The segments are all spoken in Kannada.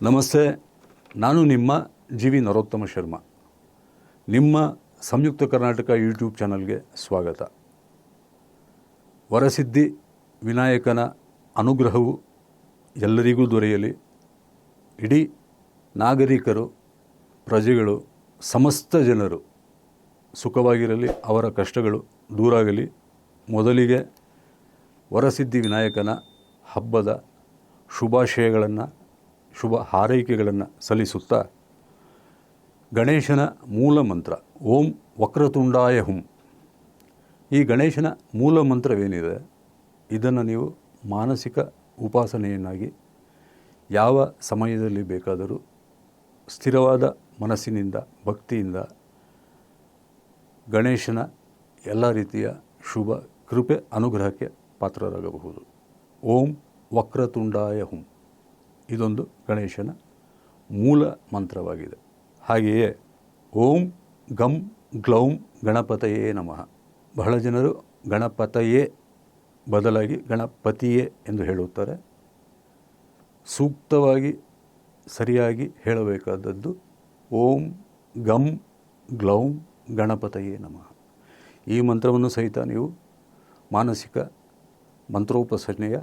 ನಮಸ್ತೆ, ನಾನು ನಿಮ್ಮ ಜಿ ವಿ ನರೋತ್ತಮ ಶರ್ಮಾ. ನಿಮ್ಮ ಸಂಯುಕ್ತ ಕರ್ನಾಟಕ ಯೂಟ್ಯೂಬ್ ಚಾನಲ್ಗೆ ಸ್ವಾಗತ. ವರಸಿದ್ಧಿ, ವಿನಾಯಕನ ಅನುಗ್ರಹವು ಎಲ್ಲರಿಗೂ ದೊರೆಯಲಿ. ಇಡೀ ನಾಗರಿಕರು, ಪ್ರಜೆಗಳು, ಸಮಸ್ತ ಜನರು ಸುಖವಾಗಿರಲಿ, ಅವರ ಕಷ್ಟಗಳು ದೂರಾಗಲಿ. ಮೊದಲಿಗೆ ವರಸಿದ್ಧಿ, ವಿನಾಯಕನ ಹಬ್ಬದ ಶುಭಾಶಯಗಳನ್ನು ಶುಭ ಹಾರೈಕೆಗಳನ್ನು ಸಲ್ಲಿಸುತ್ತಾ ಗಣೇಶನ ಮೂಲ ಮಂತ್ರ, ಓಂ ವಕ್ರತುಂಡಾಯ ಹುಂ. ಈ ಗಣೇಶನ ಮೂಲ ಮಂತ್ರವೇನಿದೆ? ಇದನ್ನು ನೀವು ಮಾನಸಿಕ ಉಪಾಸನೆಯನ್ನಾಗಿ ಯಾವ ಸಮಯದಲ್ಲಿ ಬೇಕಾದರೂ ಸ್ಥಿರವಾದ ಮನಸ್ಸಿನಿಂದ, ಭಕ್ತಿಯಿಂದ ಗಣೇಶನ ಎಲ್ಲ ರೀತಿಯ ಶುಭ ಕೃಪೆ ಅನುಗ್ರಹಕ್ಕೆ ಪಾತ್ರರಾಗಬಹುದು. ಓಂ ವಕ್ರತುಂಡಾಯ ಹುಂ. ಇದೊಂದು ಗಣೇಶನ ಮೂಲ ಮಂತ್ರವಾಗಿದೆ. ಹಾಗೆಯೇ ಓಂ ಗಂ ಗ್ಲೌಂ ಗಣಪತಯೇ ನಮಃ. ಬಹಳ ಜನರು ಗಣಪತಯೇ ಬದಲಾಗಿ ಗಣಪತಿಯೇ ಎಂದು ಹೇಳುತ್ತಾರೆ. ಸೂಕ್ತವಾಗಿ, ಸರಿಯಾಗಿ ಹೇಳಬೇಕಾದದ್ದು ಓಂ ಗಂ ಗ್ಲೌಂ ಗಣಪತಯೇ ನಮಃ. ಈ ಮಂತ್ರವನ್ನು ಸಹಿತ ನೀವು ಮಾನಸಿಕ ಮಂತ್ರೋಪಾಸನೆಯ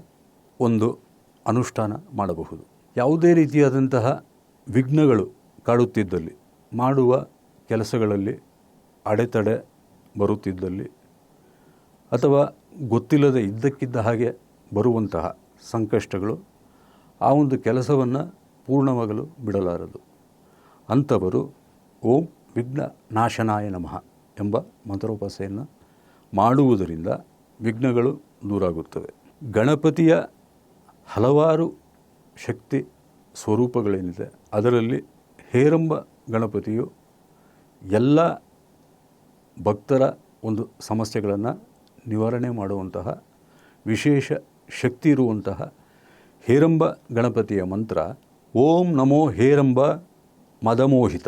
ಒಂದು ಅನುಷ್ಠಾನ ಮಾಡಬಹುದು. ಯಾವುದೇ ರೀತಿಯಾದಂತಹ ವಿಘ್ನಗಳು ಕಾಡುತ್ತಿದ್ದಲ್ಲಿ, ಮಾಡುವ ಕೆಲಸಗಳಲ್ಲಿ ಅಡೆತಡೆ ಬರುತ್ತಿದ್ದಲ್ಲಿ, ಅಥವಾ ಗೊತ್ತಿಲ್ಲದೆ ಇದ್ದಕ್ಕಿದ್ದ ಹಾಗೆ ಬರುವಂತಹ ಸಂಕಷ್ಟಗಳು, ಆ ಒಂದು ಕೆಲಸವನ್ನು ಪೂರ್ಣವಾಗಲು ಬಿಡಲಾರದು. ಅಂಥವರು ಓಂ ವಿಘ್ನ ನಾಶನಾಯ ನಮಃ ಎಂಬ ಮಂತ್ರೋಪಾಸೆಯನ್ನು ಮಾಡುವುದರಿಂದ ವಿಘ್ನಗಳು ದೂರಾಗುತ್ತವೆ. ಗಣಪತಿಯ ಹಲವಾರು ಶಕ್ತಿ ಸ್ವರೂಪಗಳೇನಿದೆ, ಅದರಲ್ಲಿ ಹೇರಂಬ ಗಣಪತಿಯು ಎಲ್ಲ ಭಕ್ತರ ಒಂದು ಸಮಸ್ಯೆಗಳನ್ನು ನಿವಾರಣೆ ಮಾಡುವಂತಹ ವಿಶೇಷ ಶಕ್ತಿ ಇರುವಂತಹ ಹೇರಂಬ ಗಣಪತಿಯ ಮಂತ್ರ, ಓಂ ನಮೋ ಹೇರಂಬ ಮದಮೋಹಿತ,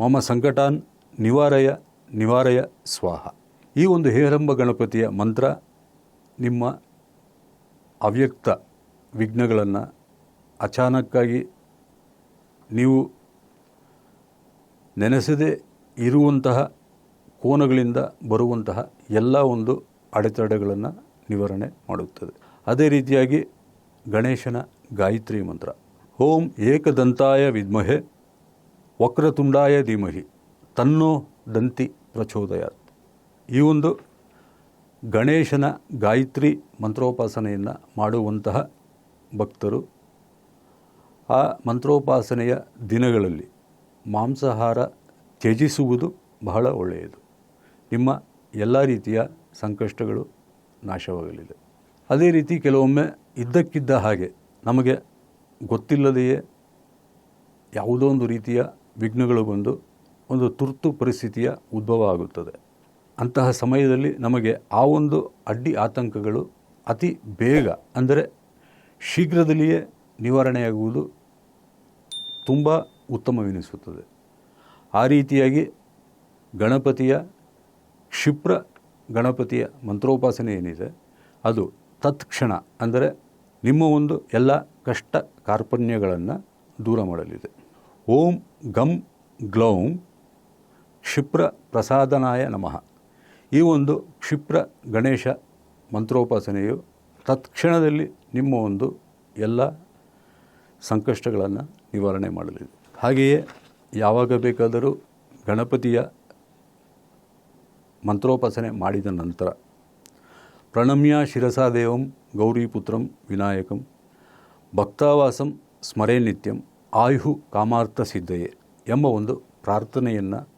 ಮಮ ಸಂಕಟಾನ್ ನಿವಾರಯ ನಿವಾರಯ ಸ್ವಾಹ. ಈ ಒಂದು ಹೇರಂಬ ಗಣಪತಿಯ ಮಂತ್ರ ನಿಮ್ಮ ಅವ್ಯಕ್ತ ವಿಘ್ನಗಳನ್ನು ಅಚಾನಕ್ಕಾಗಿ ನೀವು ನೆನೆಸದೇ ಇರುವಂತಹ ಕೋನಗಳಿಂದ ಬರುವಂತಹ ಎಲ್ಲ ಒಂದು ಅಡೆತಡೆಗಳನ್ನು ನಿವಾರಣೆ ಮಾಡುತ್ತದೆ. ಅದೇ ರೀತಿಯಾಗಿ ಗಣೇಶನ ಗಾಯತ್ರಿ ಮಂತ್ರ. ಓಂ ಏಕದಂತಾಯ ವಿದ್ಮಹೆ ವಕ್ರತುಂಡಾಯ ಧೀಮಹಿ ತನ್ನೋ ದಂತಿ ಪ್ರಚೋದಯಾತ್. ಈ ಒಂದು ಗಣೇಶನ ಗಾಯತ್ರಿ ಮಂತ್ರೋಪಾಸನೆಯನ್ನು ಮಾಡುವಂತಹ ಭಕ್ತರು ಆ ಮಂತ್ರೋಪಾಸನೆಯ ದಿನಗಳಲ್ಲಿ ಮಾಂಸಾಹಾರ ತ್ಯಜಿಸುವುದು ಬಹಳ ಒಳ್ಳೆಯದು. ನಿಮ್ಮ ಎಲ್ಲ ರೀತಿಯ ಸಂಕಷ್ಟಗಳು ನಾಶವಾಗಲಿದೆ. ಅದೇ ರೀತಿ ಕೆಲವೊಮ್ಮೆ ಇದ್ದಕ್ಕಿದ್ದ ಹಾಗೆ ನಮಗೆ ಗೊತ್ತಿಲ್ಲದೆಯೇ ಯಾವುದೋ ಒಂದು ರೀತಿಯ ವಿಘ್ನಗಳು ಬಂದು ಒಂದು ತುರ್ತು ಪರಿಸ್ಥಿತಿಯ ಉದ್ಭವ ಆಗುತ್ತದೆ. ಅಂತಹ ಸಮಯದಲ್ಲಿ ನಮಗೆ ಆ ಒಂದು ಅಡ್ಡಿ ಆತಂಕಗಳು ಅತಿ ಬೇಗ ಅಂದರೆ ಶೀಘ್ರದಲ್ಲಿಯೇ ನಿವಾರಣೆಯಾಗುವುದು ತುಂಬ ಉತ್ತಮವೆನಿಸುತ್ತದೆ. ಆ ರೀತಿಯಾಗಿ ಗಣಪತಿಯ ಕ್ಷಿಪ್ರ ಗಣಪತಿಯ ಮಂತ್ರೋಪಾಸನೆ ಏನಿದೆ, ಅದು ತತ್ಕ್ಷಣ ಅಂದರೆ ನಿಮ್ಮ ಒಂದು ಎಲ್ಲ ಕಷ್ಟ ಕಾರ್ಪಣ್ಯಗಳನ್ನು ದೂರ ಮಾಡಲಿದೆ. ಓಂ ಗಂ ಗ್ಲೌಂ ಕ್ಷಿಪ್ರ ಪ್ರಸಾದನಾಯ ನಮಃ. ಈ ಒಂದು ಕ್ಷಿಪ್ರ ಗಣೇಶ ಮಂತ್ರೋಪಾಸನೆಯು ತತ್ಕ್ಷಣದಲ್ಲಿ ನಿಮ್ಮ ಒಂದು ಎಲ್ಲ ಸಂಕಷ್ಟಗಳನ್ನು ನಿವಾರಣೆ ಮಾಡಲಿದೆ. ಹಾಗೆಯೇ ಯಾವಾಗ ಬೇಕಾದರೂ ಗಣಪತಿಯ ಮಂತ್ರೋಪಾಸನೆ ಮಾಡಿದ ನಂತರ ಪ್ರಣಮ್ಯ ಶಿರಸಾದೇವಂ ಗೌರಿಪುತ್ರಂ ವಿನಾಯಕಂ ಭಕ್ತಾವಾಸಂ ಸ್ಮರೇ ನಿತ್ಯಂ ಆಯು ಕಾಮಾರ್ಥ ಸಿದ್ಧಯೇ ಎಂಬ ಒಂದು ಪ್ರಾರ್ಥನೆಯನ್ನು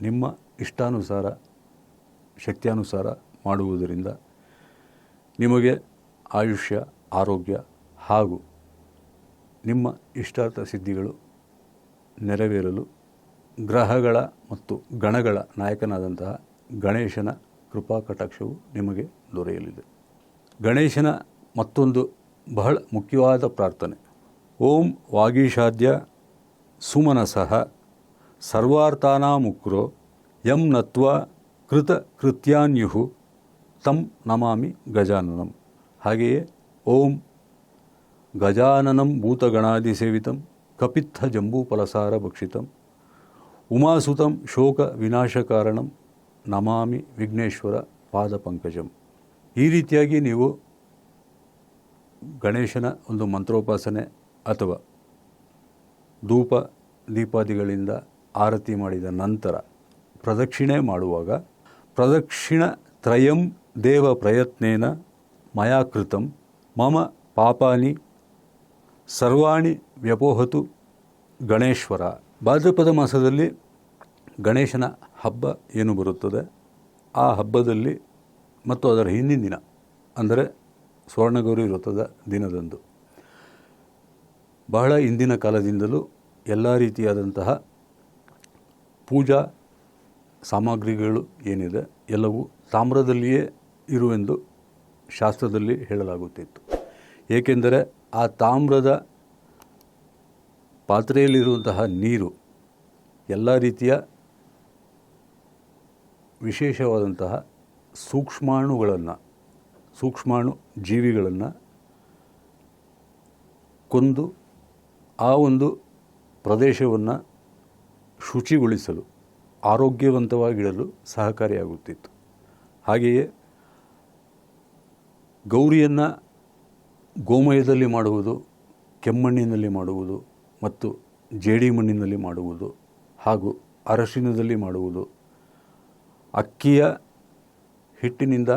ನಿಮ್ಮ ಇಷ್ಟಾನುಸಾರ, ಶಕ್ತಿಯಾನುಸಾರ ಮಾಡುವುದರಿಂದ ನಿಮಗೆ ಆಯುಷ್ಯ, ಆರೋಗ್ಯ ಹಾಗೂ ನಿಮ್ಮ ಇಷ್ಟಾರ್ಥ ಸಿದ್ಧಿಗಳು ನೆರವೇರಲು ಗ್ರಹಗಳ ಮತ್ತು ಗಣಗಳ ನಾಯಕನಾದಂತಹ ಗಣೇಶನ ಕೃಪಾ ಕಟಾಕ್ಷವು ನಿಮಗೆ ದೊರೆಯಲಿದೆ. ಗಣೇಶನ ಮತ್ತೊಂದು ಬಹಳ ಮುಖ್ಯವಾದ ಪ್ರಾರ್ಥನೆ. ಓಂ ವಾಗೀಶಾದ್ಯ ಸುಮನಸಃ ಸರ್ವಾರ್ಥಾನಾಮುಕ್ರೋ ಯಂ ನತ್ವ ಕೃತ ಕೃತ್ಯಾನ್ಯುಹು ತಂ ನಮಾಮಿ ಗಜಾನನಂ. ಹಾಗೆಯೇ ಓಂ ಗಜಾನನಂ ಭೂತಗಣಾದಿಸೇವಿತಂ ಕಪಿತ್ಥ ಜಂಬೂ ಫಲಸಾರ ಭಕ್ಷಿತಂ. ಉಮಾಸುತಂ ಶೋಕ ವಿನಾಶಕಾರಣಂ. ನಮಾಮಿ ವಿಘ್ನೇಶ್ವರ ಪಾದ ಪಂಕಜಂ. ಈ ರೀತಿಯಾಗಿ ನೀವು ಗಣೇಶನ ಒಂದು ಮಂತ್ರೋಪಾಸನೆ ಅಥವಾ ಧೂಪ ದೀಪಾದಿಗಳಿಂದ ಆರತಿ ಮಾಡಿದ ನಂತರ ಪ್ರದಕ್ಷಿಣೆ ಮಾಡುವಾಗ ಪ್ರದಕ್ಷಿಣ ತ್ರಯಂ ದೇವ ಪ್ರಯತ್ನೇನ ಮಯಾ ಕೃತಂ ಮಮ ಪಾಪಾನಿ ಸರ್ವಾಣಿ ವ್ಯಪೋಹತು ಗಣೇಶ್ವರ. ಭಾದ್ರಪದ ಮಾಸದಲ್ಲಿ ಗಣೇಶನ ಹಬ್ಬ ಏನು ಬರುತ್ತದೆ? ಆ ಹಬ್ಬದಲ್ಲಿ ಮತ್ತು ಅದರ ಹಿಂದಿನ ದಿನ, ಅಂದರೆ ಸ್ವರ್ಣಗೌರಿ ವೃತ್ತದ ದಿನದಂದು. ಬಹಳ ಹಿಂದಿನ ಕಾಲದಿಂದಲೂ ಎಲ್ಲ ರೀತಿಯಾದಂತಹ ಪೂಜಾ ಸಾಮಗ್ರಿಗಳು ಏನಿದೆ, ಎಲ್ಲವೂ ತಾಮ್ರದಲ್ಲಿಯೇ ಇರುವೆಂದು ಶಾಸ್ತ್ರದಲ್ಲಿ ಹೇಳಲಾಗುತ್ತಿತ್ತು. ಏಕೆಂದರೆ ಆ ತಾಮ್ರದ ಪಾತ್ರೆಯಲ್ಲಿರುವಂತಹ ನೀರು ಎಲ್ಲ ರೀತಿಯ ವಿಶೇಷವಾದಂತಹ ಸೂಕ್ಷ್ಮಾಣುಗಳನ್ನು, ಸೂಕ್ಷ್ಮಾಣು ಜೀವಿಗಳನ್ನು ಕೊಂದು ಆ ಒಂದು ಪ್ರದೇಶವನ್ನು ಶುಚಿಗೊಳಿಸಲು, ಆರೋಗ್ಯವಂತವಾಗಿಡಲು ಸಹಕಾರಿಯಾಗುತ್ತಿತ್ತು. ಹಾಗೆಯೇ ಗೌರಿಯನ್ನು ಗೋಮಯದಲ್ಲಿ ಮಾಡುವುದು, ಕೆಮ್ಮಣ್ಣಿನಲ್ಲಿ ಮಾಡುವುದು ಮತ್ತು ಜೇಡಿ ಮಣ್ಣಿನಲ್ಲಿ ಮಾಡುವುದು ಹಾಗೂ ಅರಶಿನದಲ್ಲಿ ಮಾಡುವುದು. ಅಕ್ಕಿಯ ಹಿಟ್ಟಿನಿಂದ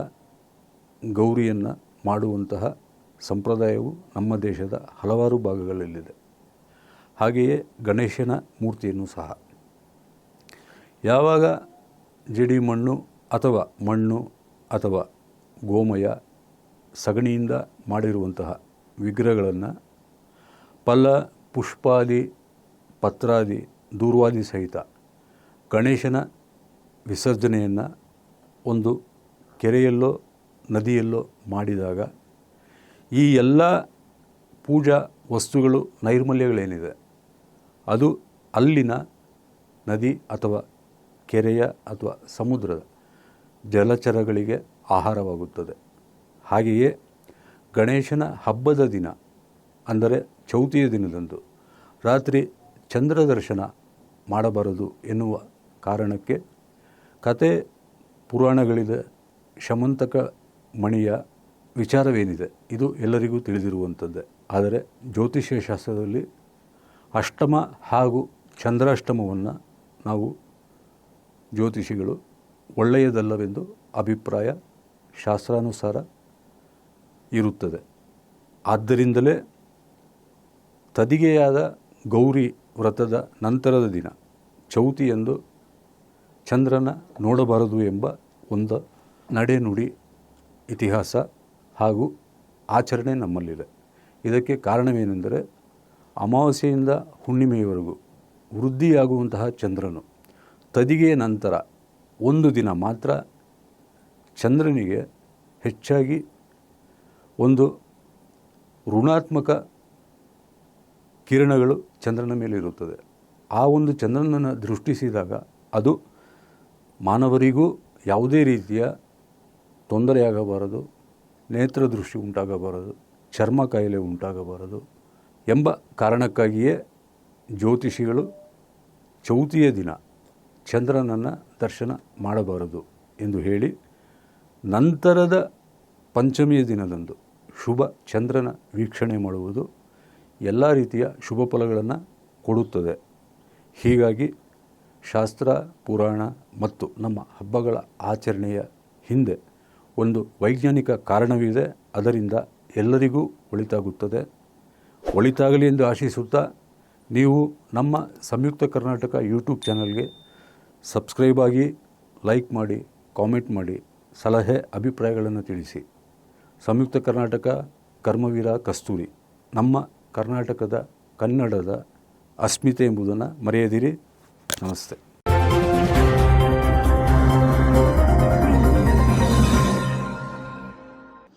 ಗೌರಿಯನ್ನು ಮಾಡುವಂತಹ ಸಂಪ್ರದಾಯವು ನಮ್ಮ ದೇಶದ ಹಲವಾರು ಭಾಗಗಳಲ್ಲಿದೆ. ಹಾಗೆಯೇ ಗಣೇಶನ ಮೂರ್ತಿಯನ್ನು ಸಹ. ಯಾವಾಗ ಜೇಡಿ ಮಣ್ಣು ಅಥವಾ ಮಣ್ಣು ಅಥವಾ ಗೋಮಯ ಸಗಣಿಯಿಂದ ಮಾಡಿರುವಂತಹ ವಿಗ್ರಹಗಳನ್ನು ಫಲ ಪುಷ್ಪಾದಿ, ಪತ್ರಾದಿ, ದೂರ್ವಾದಿ ಸಹಿತ ಗಣೇಶನ ವಿಸರ್ಜನೆಯನ್ನು ಒಂದು ಕೆರೆಯಲ್ಲೋ, ನದಿಯಲ್ಲೋ ಮಾಡಿದಾಗ ಈ ಎಲ್ಲ ಪೂಜಾ ವಸ್ತುಗಳು ನೈರ್ಮಲ್ಯಗಳೇನಿದೆ. ಅದು ಅಲ್ಲಿನ ನದಿ ಅಥವಾ ಕೆರೆಯ ಅಥವಾ ಸಮುದ್ರದ ಜಲಚರಗಳಿಗೆ ಆಹಾರವಾಗುತ್ತದೆ. ಹಾಗೆಯೇ ಗಣೇಶನ ಹಬ್ಬದ ದಿನ, ಅಂದರೆ ಚೌತಿಯ ದಿನದಂದು ರಾತ್ರಿ ಚಂದ್ರ ದರ್ಶನ ಮಾಡಬಾರದು ಎನ್ನುವ ಕಾರಣಕ್ಕೆ ಕತೆ ಪುರಾಣಗಳಿದೆ ಶಮಂತಕ ಮಣಿಯ ವಿಚಾರವೇನಿದೆ, ಇದು ಎಲ್ಲರಿಗೂ ತಿಳಿದಿರುವಂಥದ್ದೇ. ಆದರೆ ಜ್ಯೋತಿಷ್ಯ ಶಾಸ್ತ್ರದಲ್ಲಿ ಅಷ್ಟಮ ಹಾಗೂ ಚಂದ್ರಾಷ್ಟಮವನ್ನು ನಾವು ಜ್ಯೋತಿಷಿಗಳು ಒಳ್ಳೆಯದಲ್ಲವೆಂದು ಅಭಿಪ್ರಾಯ, ಶಾಸ್ತ್ರಾನುಸಾರ ಇರುತ್ತದೆ. ಆದ್ದರಿಂದಲೇ ತದಿಗೆಯಾದ ಗೌರಿ ವ್ರತದ ನಂತರದ ದಿನ ಚೌತಿ ಎಂದು ಚಂದ್ರನ ನೋಡಬಾರದು ಎಂಬ ಒಂದು ನಡೆನುಡಿ ಇತಿಹಾಸ ಹಾಗೂ ಆಚರಣೆ ನಮ್ಮಲ್ಲಿದೆ. ಇದಕ್ಕೆ ಕಾರಣವೇನೆಂದರೆ ಅಮಾವಾಸ್ಯೆಯಿಂದ ಹುಣ್ಣಿಮೆಯವರೆಗೂ ವೃದ್ಧಿಯಾಗುವಂತಹ ಚಂದ್ರನು ತದಿಗೆಯ ನಂತರ ಒಂದು ದಿನ ಮಾತ್ರ ಚಂದ್ರನಿಗೆ ಹೆಚ್ಚಾಗಿ ಒಂದು ಋಣಾತ್ಮಕ ಕಿರಣಗಳು ಚಂದ್ರನ ಮೇಲೆ ಇರುತ್ತದೆ. ಆ ಒಂದು ಚಂದ್ರನನ್ನು ದೃಷ್ಟಿಸಿದಾಗ ಅದು ಮಾನವರಿಗೂ ಯಾವುದೇ ರೀತಿಯ ತೊಂದರೆಯಾಗಬಾರದು ನೇತ್ರದೃಷ್ಟಿ ಉಂಟಾಗಬಾರದು, ಚರ್ಮ ಕಾಯಿಲೆ ಉಂಟಾಗಬಾರದು ಎಂಬ ಕಾರಣಕ್ಕಾಗಿಯೇ ಜ್ಯೋತಿಷಿಗಳು ಚೌತಿಯ ದಿನ ಚಂದ್ರನನ್ನು ದರ್ಶನ ಮಾಡಬಾರದು ಎಂದು ಹೇಳಿ ನಂತರದ ಪಂಚಮಿಯ ದಿನದಂದು ಶುಭ ಚಂದ್ರನ ವೀಕ್ಷಣೆ ಮಾಡುವುದು ಎಲ್ಲ ರೀತಿಯ ಶುಭ ಫಲಗಳನ್ನು ಕೊಡುತ್ತದೆ. ಹೀಗಾಗಿ ಶಾಸ್ತ್ರ, ಪುರಾಣ ಮತ್ತು ನಮ್ಮ ಹಬ್ಬಗಳ ಆಚರಣೆಯ ಹಿಂದೆ ಒಂದು ವೈಜ್ಞಾನಿಕ ಕಾರಣವಿದೆ. ಅದರಿಂದ ಎಲ್ಲರಿಗೂ ಒಳಿತಾಗುತ್ತದೆ. ಒಳಿತಾಗಲಿ ಎಂದು ಆಶಿಸುತ್ತಾ ನೀವು ನಮ್ಮ ಸಂಯುಕ್ತ ಕರ್ನಾಟಕ ಯೂಟ್ಯೂಬ್ ಚಾನಲ್ಗೆ ಸಬ್ಸ್ಕ್ರೈಬ್ ಆಗಿ ಲೈಕ್ ಮಾಡಿ, ಕಾಮೆಂಟ್ ಮಾಡಿ, ಸಲಹೆ, ಅಭಿಪ್ರಾಯಗಳನ್ನು ತಿಳಿಸಿ. ಸಂಯುಕ್ತ ಕರ್ನಾಟಕ ಕರ್ಮವೀರ ಕಸ್ತೂರಿ. ನಮ್ಮ ಕರ್ನಾಟಕದ ಕನ್ನಡದ ಅಸ್ಮಿತೆ ಎಂಬುದನ್ನು ಮರೆಯದಿರಿ. ನಮಸ್ತೆ.